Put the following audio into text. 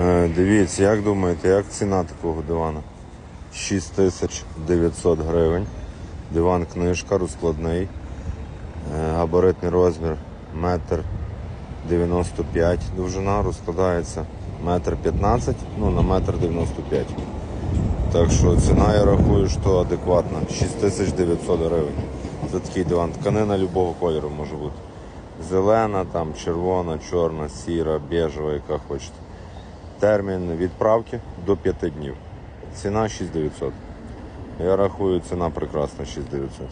Е, Дивіться, як думаєте, як ціна такого дивана? 6900 гривень. Диван книжка, розкладний. Е, Габаритний розмір метр 95 довжина розкладається метр 15, ну на метр 95. Так що ціна я рахую, що адекватна. 6900 гривень. За такий диван. Тканина любого кольору може бути. Зелена, там, червона, чорна, сіра, бежева, яка хочете. Термін відправки до 5 днів. Ціна 6900. Я рахую, ціна прекрасна 6900.